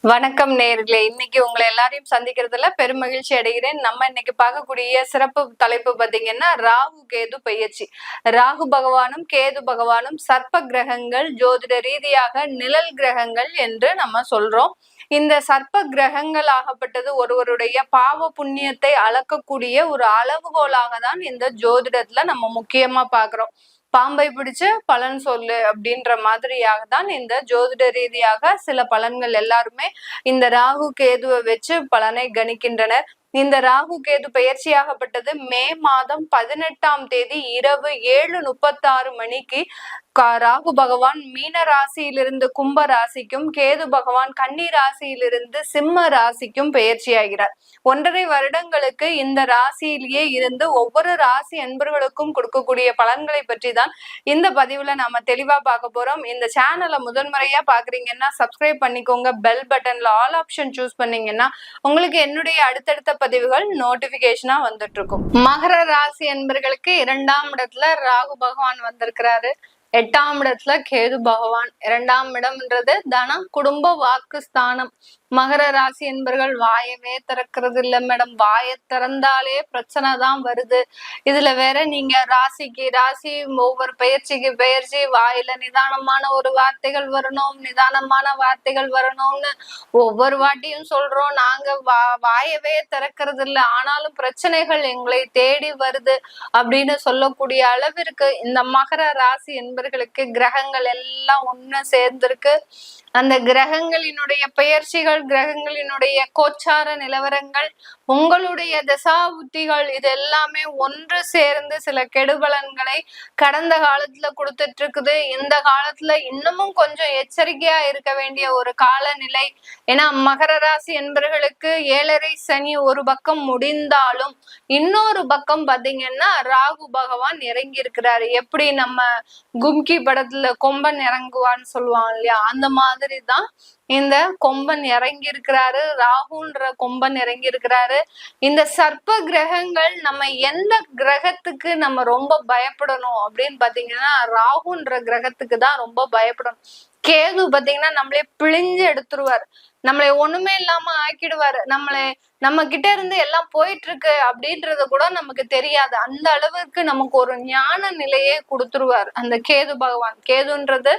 வணக்கம் நேர்களே. இன்னைக்கு உங்களை எல்லாரையும் சந்திக்கிறதுல பெரும் மகிழ்ச்சி அடைகிறேன். நம்ம இன்னைக்கு பார்க்கக்கூடிய சிறப்பு தலைப்பு பாத்தீங்கன்னா ராகு கேது பயிற்சி. ராகு பகவானும் கேது பகவானும் சர்ப்ப கிரகங்கள் ஜோதிட ரீதியாக நிழல் கிரகங்கள் என்று நம்ம சொல்றோம். இந்த சர்ப்ப கிரகங்கள் ஆகப்பட்டது ஒருவருடைய பாவ புண்ணியத்தை அளக்கக்கூடிய ஒரு அளவுகோலாக தான் இந்த ஜோதிடத்துல நம்ம முக்கியமா பாக்குறோம். பாம்பை பிடிச்சு பலன் சொல்லு அப்படின்ற மாதிரியாக தான் இந்த ஜோதிட ரீதியாக சில பலன்கள் எல்லாருமே இந்த ராகு கேதுவை வச்சு பலனை கணிக்கின்றனர். இந்த ராகு கேது பெயர்ச்சியாகப்பட்டது. மே மாதம் பதினெட்டாம் தேதி இரவு ஏழு முப்பத்தாறு மணிக்கு ராகு பகவான் மீன ராசியிலிருந்து கும்ப ராசிக்கும் கேது பகவான் கன்னி ராசியிலிருந்து சிம்ம ராசிக்கும் பயிற்சியாகிறார் ஒன்றரை வருடங்களுக்கு இந்த ராசியிலேயே இருந்து ஒவ்வொரு ராசி அன்பர்களுக்கும் கொடுக்கக்கூடிய பலன்களை பற்றி தான் இந்த பதிவுல நாம தெளிவா பார்க்க போறோம். இந்த சேனலை முதன்முறையா பாக்குறீங்கன்னா சப்ஸ்கிரைப் பண்ணிக்கோங்க. பெல் பட்டன்ல ஆல் ஆப்ஷன் சூஸ் பண்ணீங்கன்னா உங்களுக்கு என்னுடைய அடுத்தடுத்த பதிவுகள் நோட்டிபிகேஷனா வந்துட்டு இருக்கும் மகர ராசி என்பர்களுக்கு இரண்டாம் இடத்துல ராகு பகவான் வந்திருக்கிறாரு. எட்டாம் இடத்துல கேது பகவான். இரண்டாம் இடம்ன்றது தனம் குடும்ப வாக்கு ஸ்தானம். மகர ராசி என்பர்கள் வாயவே திறக்கிறது இல்ல மேடம். வாய திறந்தாலே பிரச்சனை தான் வருது. இதுல வேற நீங்க ராசிக்கு ராசி ஒவ்வொரு பயிற்சிக்கு பயிற்சி வாயில நிதானமான ஒரு வார்த்தைகள் வரணும் நிதானமான வார்த்தைகள் வரணும்னு ஒவ்வொரு வாட்டியும் சொல்றோம். நாங்க வா வாயவே திறக்கிறது இல்ல ஆனாலும் பிரச்சனைகள் எங்களை தேடி வருது அப்படின்னு சொல்லக்கூடிய அளவிற்கு இந்த மகர ராசி என்பர்களுக்கு கிரகங்கள் எல்லாம் ஒண்ணு சேர்ந்திருக்கு. அந்த கிரகங்களினுடைய பெயர்ச்சிகள் கிரகங்களினுடைய கோச்சார நிலவரங்கள் உங்களுடைய தசா புத்திகள் இது எல்லாமே ஒன்று சேர்ந்து சில கெடுபலன்களை கடந்த காலத்துல கொடுத்துட்டு இருக்குது இந்த காலத்துல இன்னமும் கொஞ்சம் எச்சரிக்கையா இருக்க வேண்டிய ஒரு காலநிலை. ஏன்னா மகர ராசி என்பவர்களுக்கு ஏழரை சனி ஒரு பக்கம் முடிந்தாலும் இன்னொரு பக்கம் பாத்தீங்கன்னா ராகு பகவான் இறங்கி இருக்கிறாரு எப்படி நம்ம கும்கி படத்துல கொம்பன் இறங்குவான்னு சொல்லுவாங்க இல்லையா? அந்த மாதிரி தான் இந்த கொம்பன் இறங்கி இருக்கிறாரு ராகுன்ற கொம்பன் இறங்கி இருக்கிறாரு இந்த சர்ப்ப கிரகங்கள் நம்ம எந்த கிரகத்துக்கு நம்ம ரொம்ப பயப்படணும் அப்படின்னு பாத்தீங்கன்னா ராகுன்ற கிரகத்துக்கு தான் ரொம்ப பயப்படணும். கேது பாத்தீங்கன்னா நம்மளே பிழிஞ்சு எடுத்துருவார். நம்மளை ஒண்ணுமே இல்லாம ஆக்கிடுவாரு. நம்மளை நம்ம கிட்ட இருந்து எல்லாம் போயிட்டு இருக்கு அப்படின்றது கூட நமக்கு தெரியாது. அந்த அளவுக்கு நமக்கு ஒரு ஞான நிலையே கொடுத்துருவார் அந்த கேது பகவான். கேதுன்றது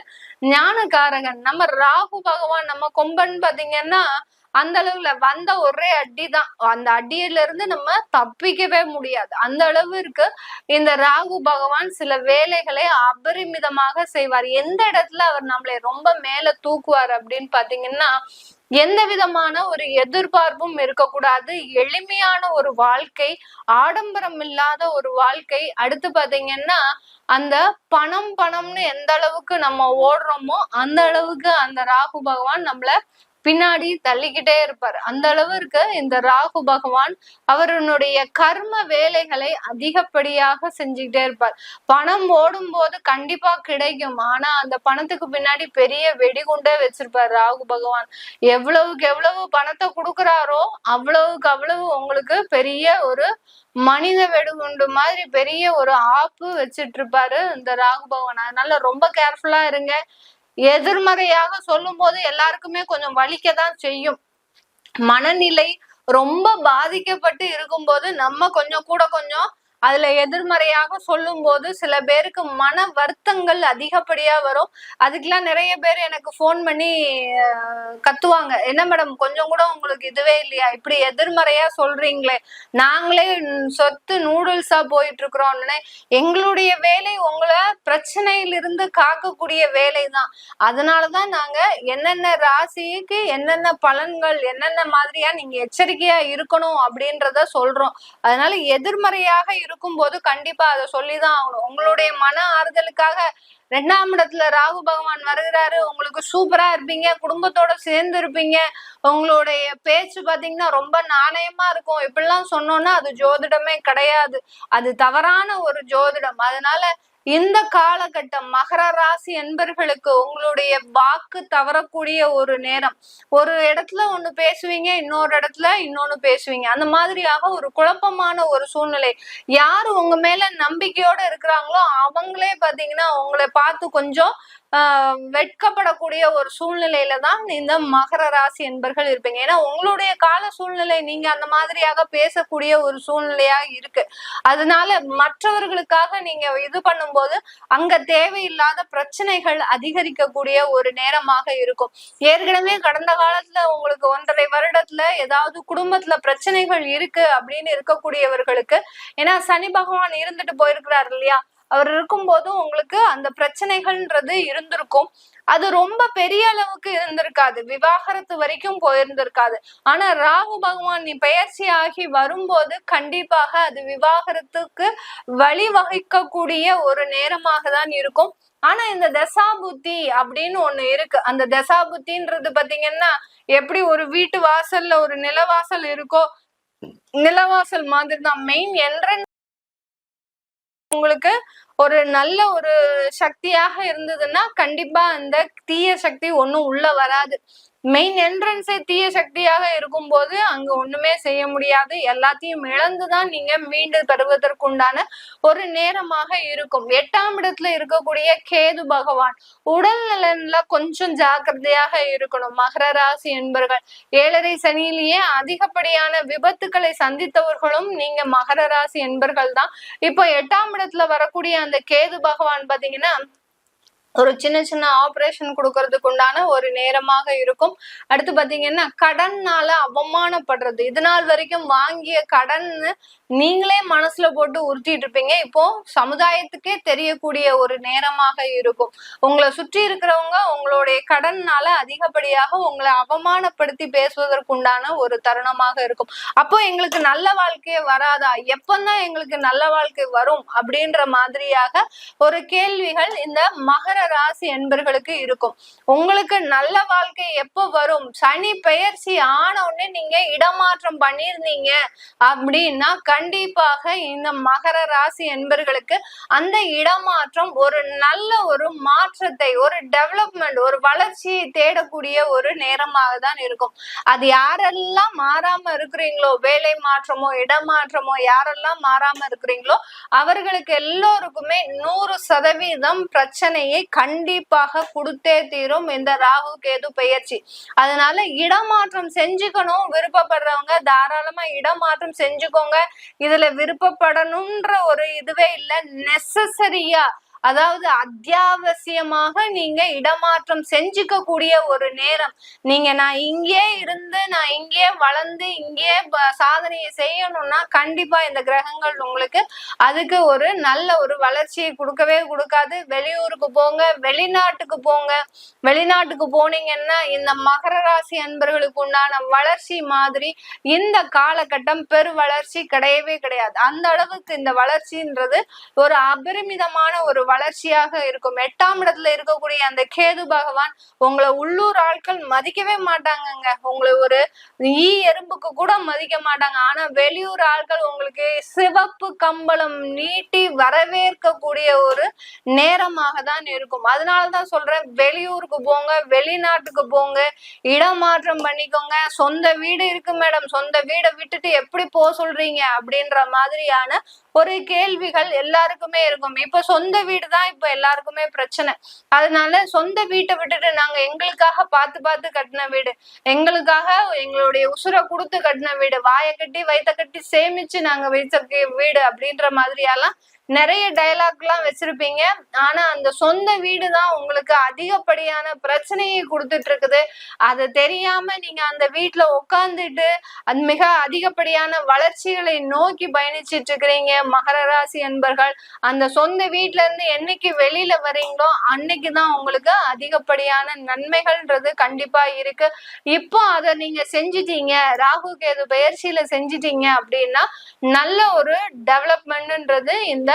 ஞானகாரகன் நம்ம ராகு பகவான் நம்ம கொம்பன் பாத்தீங்கன்னா அந்த அளவுல வந்த ஒரே அடி தான் அந்த அடியில இருந்து நம்ம தப்பிக்கவே முடியாது. அந்த அளவிற்கு இந்த ராகு பகவான் சில வேலைகளை அபரிமிதமாக செய்வார். எந்த இடத்துல அவர் நம்மளை ரொம்ப மேல தூக்குவார் அப்படின்னு பாத்தீங்கன்னா எந்த விதமான ஒரு எதிர்பார்ப்பும் இருக்கக்கூடாது. எளிமையான ஒரு வாழ்க்கை ஆடம்பரம் இல்லாத ஒரு வாழ்க்கை. அடுத்து பாத்தீங்கன்னா அந்த பணம் பணம்னு எந்த அளவுக்கு நம்ம ஓடுறோமோ அந்த அளவுக்கு அந்த ராகு பகவான் நம்மள பின்னாடி தள்ளிக்கிட்டே இருப்பார். அந்த அளவிற்கு இந்த ராகு பகவான் அவருடைய கர்ம வேலைகளை அதிகப்படியாக செஞ்சுக்கிட்டே இருப்பார். பணம் ஓடும் போது கண்டிப்பா கிடைக்கும். ஆனா அந்த பணத்துக்கு பின்னாடி பெரிய வெடிகுண்டே வச்சிருப்பார் ராகு பகவான். எவ்வளவுக்கு எவ்வளவு பணத்தை கொடுக்குறாரோ அவ்வளவுக்கு அவ்வளவு உங்களுக்கு பெரிய ஒரு மனித வெடிகுண்டு மாதிரி பெரிய ஒரு ஆப்பு வச்சிட்டு இருப்பாரு இந்த ராகு பகவான். அதனால ரொம்ப கேர்ஃபுல்லா இருங்க. எதிர்மறையாக சொல்லும் போது எல்லாருக்குமே கொஞ்சம் வலிக்க தான் செய்யும். மனநிலை ரொம்ப பாதிக்கப்பட்டு இருக்கும்போது நம்ம கொஞ்சம் கூட கொஞ்சம் அதுல எதிர்மறையாக சொல்லும் போது சில பேருக்கு மன வருத்தங்கள் அதிகப்படியா வரும். அதுக்கெல்லாம் நிறைய பேர் எனக்கு போன் பண்ணி கத்துவாங்க. என்ன மேடம் கொஞ்சம் கூட உங்களுக்கு இதுவே இல்லையா? இப்படி எதிர்மறையா சொல்றீங்களே. நாங்களே சொத்து நூடுல்ஸா போயிட்டு இருக்கிறோம்னு எங்களுடைய வேலை உங்களை பிரச்சனையிலிருந்து காக்கக்கூடிய வேலை தான். அதனாலதான் நாங்க என்னென்ன ராசிக்கு என்னென்ன பலன்கள் என்னென்ன மாதிரியா நீங்க எச்சரிக்கையா இருக்கணும் அப்படின்றத சொல்றோம். அதனால எதிர்மறையாக இருக்கும்போது கண்டிப்பா அதை சொல்லிதான் ஆகணும். உங்களுடைய மன ஆறுதலுக்காக ரெண்டாம் இடத்துல ராகு பகவான் வருகிறாரு உங்களுக்கு சூப்பரா இருப்பீங்க குடும்பத்தோட சேர்ந்து இருப்பீங்க. உங்களுடைய பேச்சு பாத்தீங்கன்னா ரொம்ப நாணயமா இருக்கும். இப்படிலாம் சொன்னோம்னா அது ஜோதிடமே கிடையாது. அது தவறான ஒரு ஜோதிடம். அதனால இந்த காலகட்டம் மகர ராசி என்பர்களுக்கு உங்களுடைய வாக்கு தவறக்கூடிய ஒரு நேரம். ஒரு இடத்துல ஒண்ணு பேசுவீங்க இன்னொரு இடத்துல இன்னொன்னு பேசுவீங்க. அந்த மாதிரியாக ஒரு குழப்பமான ஒரு சூழ்நிலை. யாரு உங்க மேல நம்பிக்கையோட இருக்கிறாங்களோ அவங்களே பாத்தீங்கன்னா உங்களை பார்த்து கொஞ்சம் வெட்கப்படக்கூடிய ஒரு சூழ்நிலையில தான் இந்த மகர ராசி என்பர்கள் இருப்பீங்க. ஏன்னா உங்களுடைய கால சூழ்நிலை நீங்க அந்த மாதிரியாக பேசக்கூடிய ஒரு சூழ்நிலையா இருக்கு. அதனால மற்றவர்களுக்காக நீங்க இது பண்ணும்போது அங்க தேவையில்லாத பிரச்சனைகள் அதிகரிக்கக்கூடிய ஒரு நேரமாக இருக்கும். ஏற்கனவே கடந்த காலத்துல உங்களுக்கு ஒன்றரை வருடத்துல ஏதாவது குடும்பத்துல பிரச்சனைகள் இருக்கு அப்படின்னு இருக்கக்கூடியவர்களுக்கு ஏன்னா சனி பகவான் இருந்துட்டு போயிருக்கிறார் இல்லையா? அவர் இருக்கும்போதும் உங்களுக்கு அந்த பிரச்சனைகள்ன்றது இருந்திருக்கும். அது ரொம்ப பெரிய அளவுக்கு இருந்திருக்காது. விவாகரத்து வரைக்கும் போயிருந்திருக்காது. ஆனா ராகு பகவான் நீ பெயர்ச்சி ஆகி வரும்போது கண்டிப்பாக அது விவாகரத்துக்கு வழிவகுக்கக்கூடிய ஒரு நேரமாக தான் இருக்கும். ஆனா இந்த தசாபுத்தி அப்படின்னு ஒண்ணு இருக்கு. அந்த தசாபுத்தின்றது பாத்தீங்கன்னா எப்படி ஒரு வீட்டு வாசல்ல ஒரு நிலவாசல் இருக்கோ நிலவாசல் மாதிரி தான் மெயின் என்ட்ரன்ஸ் உங்களுக்கு ஒரு நல்ல ஒரு சக்தியாக இருந்ததுன்னா கண்டிப்பா அந்த தீய சக்தி ஒண்ணும் உள்ள வராது. மெயின் என்ட்ரன்ஸே தீய சக்தியாக இருக்கும்போது அங்க ஒண்ணுமே செய்ய முடியாது. எல்லாத்தையும் இழந்துதான் நீங்க மீண்டு தருவதற்குண்டான ஒரு நேரமாக இருக்கும். எட்டாம் இடத்துல இருக்கக்கூடிய கேது பகவான் உடல் நலன்ல கொஞ்சம் ஜாக்கிரதையாக இருக்கணும். மகர ராசி என்பர்கள் ஏழரை சனியிலேயே அதிகப்படியான விபத்துக்களை சந்தித்தவர்களும் நீங்க மகர ராசி என்பர்கள் தான் இப்போ எட்டாம் இடத்துல வரக்கூடிய அந்த கேது பகவான் பாத்தீங்கன்னா ஒரு சின்ன சின்ன ஆபரேஷன் கொடுக்கறதுக்கு உண்டான ஒரு நேரமாக இருக்கும். அடுத்து பாத்தீங்கன்னா கடன்னால அவமானப்படுறது. இது நாள் வரைக்கும் வாங்கிய கடன் நீங்களே மனசுல போட்டு உறுத்திட்டு இருப்பீங்க. இப்போ சமுதாயத்துக்கே தெரியக்கூடிய ஒரு நேரமாக இருக்கும். உங்களை சுற்றி இருக்கிறவங்க உங்களுடைய கடன்னால அதிகப்படியாக உங்களை அவமானப்படுத்தி பேசுவதற்கு உண்டான ஒரு தருணமாக இருக்கும். அப்போ எங்களுக்கு நல்ல வாழ்க்கையே வராதா? எப்பந்தான் எங்களுக்கு நல்ல வாழ்க்கை வரும்? அப்படின்ற மாதிரியாக ஒரு கேள்விகள் இந்த மகர ராசி என்பர்களுக்கு இருக்கும். உங்களுக்கு நல்ல வாழ்க்கை எப்போ வரும்? சனி பெயர்ச்சி ஆன உடனே நீங்க இடமாற்றம் பண்ணிருந்தீங்க அப்படின்னா கண்டிப்பாக இந்த மகர ராசி என்பர்களுக்கு அந்த இடமாற்றம் ஒரு நல்ல ஒரு மாற்றத்தை ஒரு டெவலப்மெண்ட் ஒரு வளர்ச்சியை தேடக்கூடிய ஒரு நேரமாக தான் இருக்கும். அது யாரெல்லாம் மாறாம இருக்கிறீங்களோ வேலை மாற்றமோ இடமாற்றமோ யாரெல்லாம் மாறாம இருக்கிறீங்களோ அவர்களுக்கு எல்லோருக்குமே நூறு சதவீதம் பிரச்சனையை கண்டிப்பாக கொடுத்தே தீரும் இந்த ராகு கேது பெயர்ச்சி. அதனால இடமாற்றம் செஞ்சுக்கணும். விருப்பப்படுறவங்க தாராளமா இடமாற்றம் செஞ்சுக்கோங்க. இதுல விருப்பப்படணும்ன்ற ஒரு இதுவே இல்லை. நெசசரியா அதாவது அத்தியாவசியமாக நீங்க இடமாற்றம் செஞ்சுக்க கூடிய ஒரு நேரம். நீங்க நான் இங்கே இருந்து நான் இங்கே வளர்ந்து இங்கே சாதனையை செய்யணும்னா கண்டிப்பா இந்த கிரகங்கள் உங்களுக்கு அதுக்கு ஒரு நல்ல ஒரு வளர்ச்சியை கொடுக்கவே கொடுக்காது. வெளியூருக்கு போங்க வெளிநாட்டுக்கு போங்க. வெளிநாட்டுக்கு போனீங்கன்னா இந்த மகர ராசி அன்பர்களுக்கு உண்டான வளர்ச்சி மாதிரி இந்த காலகட்டம் பெரு வளர்ச்சி கிடையவே கிடையாது. அந்த அளவுக்கு இந்த வளர்ச்சின்றது ஒரு அபரிமிதமான ஒரு வளர்ச்சியாக இருக்கும். எட்டாம் இடத்துல இருக்கக்கூடிய அந்த கேது பகவான் உங்களை உள்ளூர் ஆட்கள் மதிக்கவே மாட்டாங்கங்க. உங்களை ஒரு ஈ எறும்புக்கு கூட மதிக்க மாட்டாங்க. ஆனா வெளியூர் ஆட்கள் உங்களுக்கு சிவப்பு கம்பளம் நீட்டி வரவேற்கக்கூடிய ஒரு நேரமாக தான் இருக்கும். அதனாலதான் சொல்றேன் வெளியூருக்கு போங்க வெளிநாட்டுக்கு போங்க இடமாற்றம் பண்ணிக்கோங்க. சொந்த வீடு இருக்கு மேடம். சொந்த வீடை விட்டுட்டு எப்படி போக சொல்றீங்க? அப்படின்ற மாதிரியான ஒரு கேள்விகள் எல்லாருக்குமே இருக்கும். இப்ப சொந்த வீடு தான் இப்ப எல்லாருக்குமே பிரச்சனை. அதனால சொந்த வீட்டை விட்டுட்டு நாங்க எங்களுக்காக பார்த்து பார்த்து கட்டின வீடு எங்களுக்காக எங்களுடைய உசுரை கொடுத்து கட்டின வீடு வாயை கட்டி வயிற்ற கட்டி சேமிச்சு நாங்க வச்சிருக்க வீடு அப்படின்ற மாதிரியெல்லாம் நிறைய டயலாக்லாம் வச்சிருப்பீங்க. ஆனா அந்த சொந்த வீடு தான் உங்களுக்கு அதிகப்படியான பிரச்சனையை கொடுத்துட்டு இருக்குது. அதை தெரியாம நீங்க அந்த வீட்டுல உட்காந்துட்டு அது மிக அதிகப்படியான வளர்ச்சிகளை நோக்கி பயணிச்சிட்டு இருக்கிறீங்க. மகர ராசி என்பர்கள் அந்த சொந்த வீட்டுல இருந்து என்னைக்கு வெளியில வரீங்களோ அன்னைக்குதான் உங்களுக்கு அதிகப்படியான நன்மைகள்ன்றது கண்டிப்பா இருக்கு. இப்போ அதை நீங்க செஞ்சிட்டீங்க ராகு கேது பயிற்சியில செஞ்சிட்டீங்க அப்படின்னா நல்ல ஒரு டெவலப்மெண்ட்ன்றது இந்த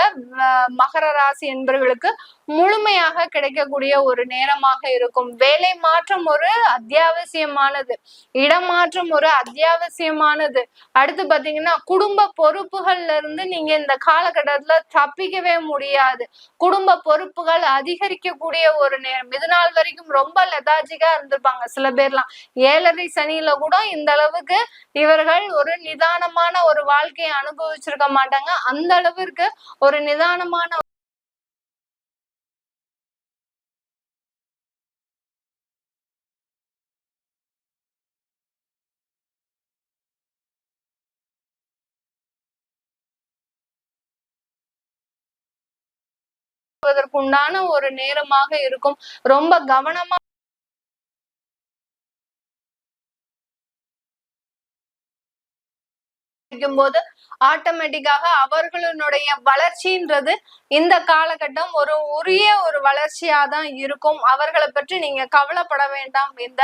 மகர ராசி என்பவர்களுக்கு முழுமையாக கிடைக்கக்கூடிய ஒரு நேரமாக இருக்கும். வேலை மாற்றம் ஒரு அத்தியாவசியமானது. இடமாற்றம் ஒரு அத்தியாவசியமானது. அடுத்து பாத்தீங்கன்னா குடும்ப பொறுப்புகள்ல இருந்து நீங்க இந்த காலகட்டத்துல தப்பிக்கவே முடியாது. குடும்ப பொறுப்புகள் அதிகரிக்கக்கூடிய ஒரு நேரம். இது நாள் வரைக்கும் ரொம்ப லெதாஜிக்கா இருந்திருப்பாங்க சில பேர்லாம். ஏழரை சனியில கூட இந்த அளவுக்கு இவர்கள் ஒரு நிதானமான ஒரு வாழ்க்கையை அனுபவிச்சிருக்க மாட்டாங்க. அந்த அளவிற்கு ஒரு நிதானமான உண்டான ஒரு நேரமாக இருக்கும். ரொம்ப கவனமா போது ஆட்டோமேட்டிக்காக அவர்களுடைய வளர்ச்சின்றது இந்த காலகட்டம் ஒரு உரிய ஒரு வளர்ச்சியா தான் இருக்கும். அவர்களை பற்றி நீங்க கவலைப்பட வேண்டாம். இந்த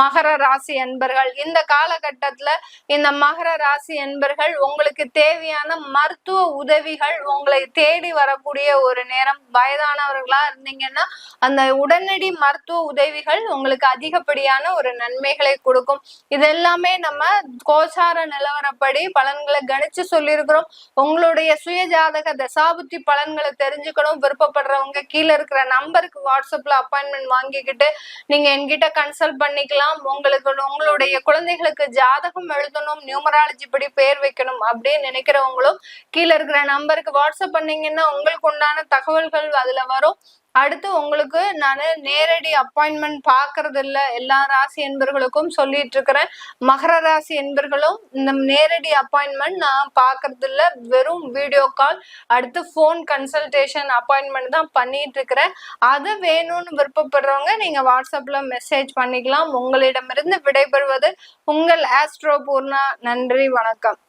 மகர ராசி என்பர்கள் இந்த காலகட்டத்துல இந்த மகர ராசி என்பர்கள் உங்களுக்கு தேவையான மருத்துவ உதவிகள் உங்களை தேடி வரக்கூடிய ஒரு நேரம். வயதானவர்களா இருந்தீங்கன்னா அந்த உடனடி மருத்துவ உதவிகள் உங்களுக்கு அதிகப்படியான ஒரு நன்மைகளை கொடுக்கும். இதெல்லாமே நம்ம கோசார நிலவரப்படி பலன்களை கணிச்சு சொல்லியிருக்கிறோம். உங்களுடைய சுய ஜாதக தசாபுத்தி பலன்களை தெரிஞ்சுக்கணும். விருப்பப்படுறவங்க கீழே இருக்கிற நம்பருக்கு வாட்ஸ்அப்ல அப்பாயின்மெண்ட் வாங்கிக்கிட்டு நீங்க என்கிட்ட கன்சல்ட் பண்ணிக்கலாம். உங்களுக்கு உங்களுடைய குழந்தைகளுக்கு ஜாதகம் எழுதணும் நியூமராலஜி படி பேர் வைக்கணும் அப்படின்னு நினைக்கிறவங்களும் கீழே இருக்கிற நம்பருக்கு வாட்ஸ்அப் பண்ணீங்கன்னா உங்களுக்கு உண்டான தகவல்கள் அதுல வரும். அடுத்து உங்களுக்கு நான் நேரடி அப்பாயின்மெண்ட் பாக்குறது இல்ல எல்லா ராசி என்பர்களுக்கும் சொல்லிட்டு இருக்கிறேன் மகர ராசி என்பர்களும் இந்த நேரடி அப்பாயின்மெண்ட் நான் பாக்குறது இல்ல வெறும் வீடியோ கால் அடுத்து ஃபோன் கன்சல்டேஷன் அப்பாயின்மெண்ட் தான் பண்ணிட்டு இருக்கிறேன் அது வேணும்னு விருப்பப்படுறவங்க நீங்க வாட்ஸ்அப்ல மெசேஜ் பண்ணிக்கலாம். உங்களிடமிருந்து விடைபெறுவது உங்கள் ஆஸ்ட்ரோ பூர்ணா நன்றி வணக்கம்.